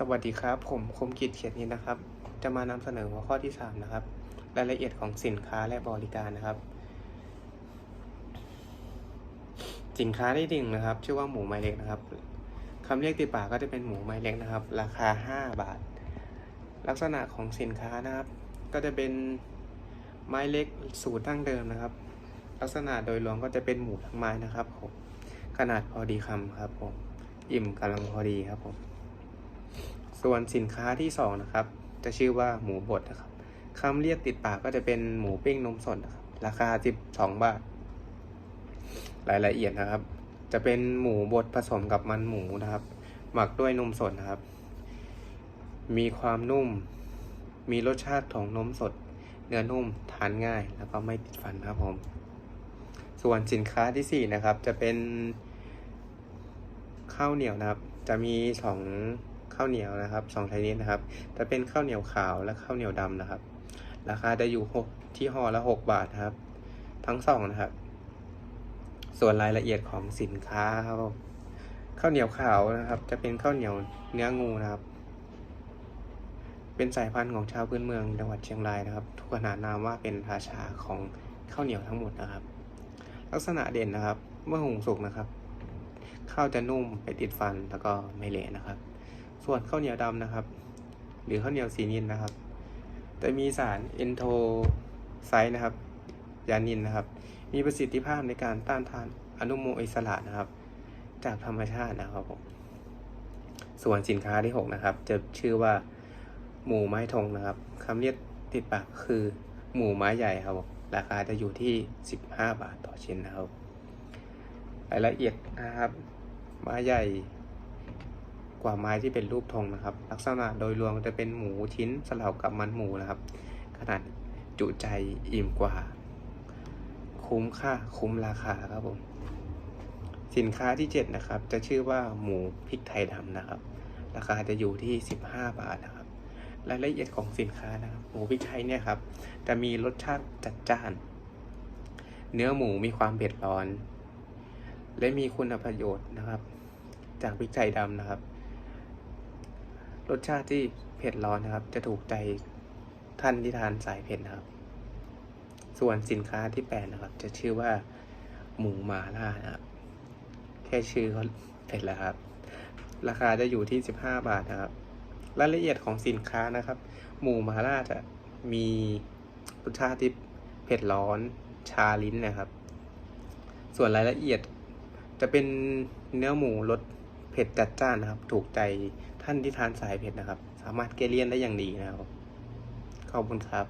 สวัสดีครับ ผมคมกิจเขียนนินนะครับ จะมานำเสนอหัวข้อที่ 3 นะครับ รายละเอียดของสินค้าและบริการนะครับ สินค้าที่หนึ่งนะครับ ชื่อว่าหมูไม้เล็กนะครับคำเรียกติดปากก็จะเป็นหมูไม้เล็กนะครับ ราคา 5 บาท ลักษณะของสินค้านะครับ ก็จะเป็นไม้เล็กสูตรดั้งเดิมนะครับ ลักษณะโดยรวมก็จะเป็นหมูทั้งไม้นะครับผมขนาดพอดีคำครับผมอิ่มกำลังพอดีครับผม ส่วนสินค้าที่สองนะครับจะชื่อว่าหมูบดนะครับคำเรียกติดปากก็จะเป็นหมูปิ้งนมสดนะครับราคา 12 บาท รายละเอียดนะครับ จะเป็นหมูบดผสมกับมันหมูนะครับ หมักด้วยนมสดนะครับ มีความนุ่ม มีรสชาติของนมสด เนื้อนุ่มทานง่าย แล้วก็ไม่ติดฟันครับผม ส่วนสินค้าที่สี่นะครับ จะเป็นข้าวเหนียวนะครับ จะมีสอง ข้าวเหนียวนะครับสองชนิดนะครับจะเป็นข้าวเหนียวขาวและข้าวเหนียวดำนะครับ ราคาจะอยู่หกที่ห่อละหกบาทครับ ทั้งสองนะครับ ส่วนรายละเอียดของสินค้าครับข้าวเหนียวขาวนะครับ จะเป็นข้าวเหนียวเนื้องูนะครับ เป็นสายพันธุ์ของชาวพื้นเมืองจังหวัดเชียงรายนะครับถูกขนานนามว่าเป็นราชาของข้าวเหนียวทั้งหมดนะครับ ลักษณะเด่นนะครับ เมื่อหุงสุกนะครับ ข้าวจะนุ่มไปติดฟันแล้วก็ไม่เละนะครับ ส่วนข้าวเหนียวดำนะครับ หรือข้าวเหนียวสีนินนะครับ จะมีสารเอนโทไซด์นะครับ ยานินนะครับ มีประสิทธิภาพในการต้านทานอนุมูลอิสระนะครับ จากธรรมชาตินะครับผมส่วนสินค้าที่ 6 นะครับ จะชื่อว่าหมูไม้ทงนะครับคำเรียกติดปากคือหมูไม้ใหญ่ครับราคาจะอยู่ที่ 15 บาทต่อชิ้นนะครับรายละเอียดนะครับ ไม้ใหญ่ กว่าไม้ที่เป็นรูปธงนะครับ ลักษณะโดยรวมจะเป็นหมูชิ้นสลับกับมันหมูนะครับ ขนาดจุใจอิ่มกว่า คุ้มค่าคุ้มราคาครับผมสินค้าที่ 7 นะครับ จะชื่อว่าหมูพริกไทยดำนะครับ ราคาจะอยู่ที่ 15 บาทนะครับ รายละเอียดของสินค้านะครับ หมูพริกไทยเนี่ยครับ จะมีรสชาติจัดจ้าน เนื้อหมูมีความเผ็ดร้อน และมีคุณประโยชน์นะครับ จากพริกไทยดำนะครับ รสชาติที่เผ็ดร้อนนะครับ จะถูกใจท่านที่ทานสายเผ็ดนะครับ ส่วนสินค้าที่แปดนะครับ จะชื่อว่าหมูหมาล่านะครับ แค่ชื่อก็เผ็ดแล้วครับ ราคาจะอยู่ที่15บาทนะครับ รายละเอียดของสินค้านะครับ หมูหมาล่าจะมีรสชาติที่เผ็ดร้อนชาลิ้นนะครับ ส่วนรายละเอียดจะเป็นเนื้อหมูรสเผ็ดจัดจ้านนะครับ ถูกใจ ท่านที่ทานสายเผ็ดนะครับ สามารถแก้เลี่ยนได้อย่างดีนะครับ ขอบคุณครับ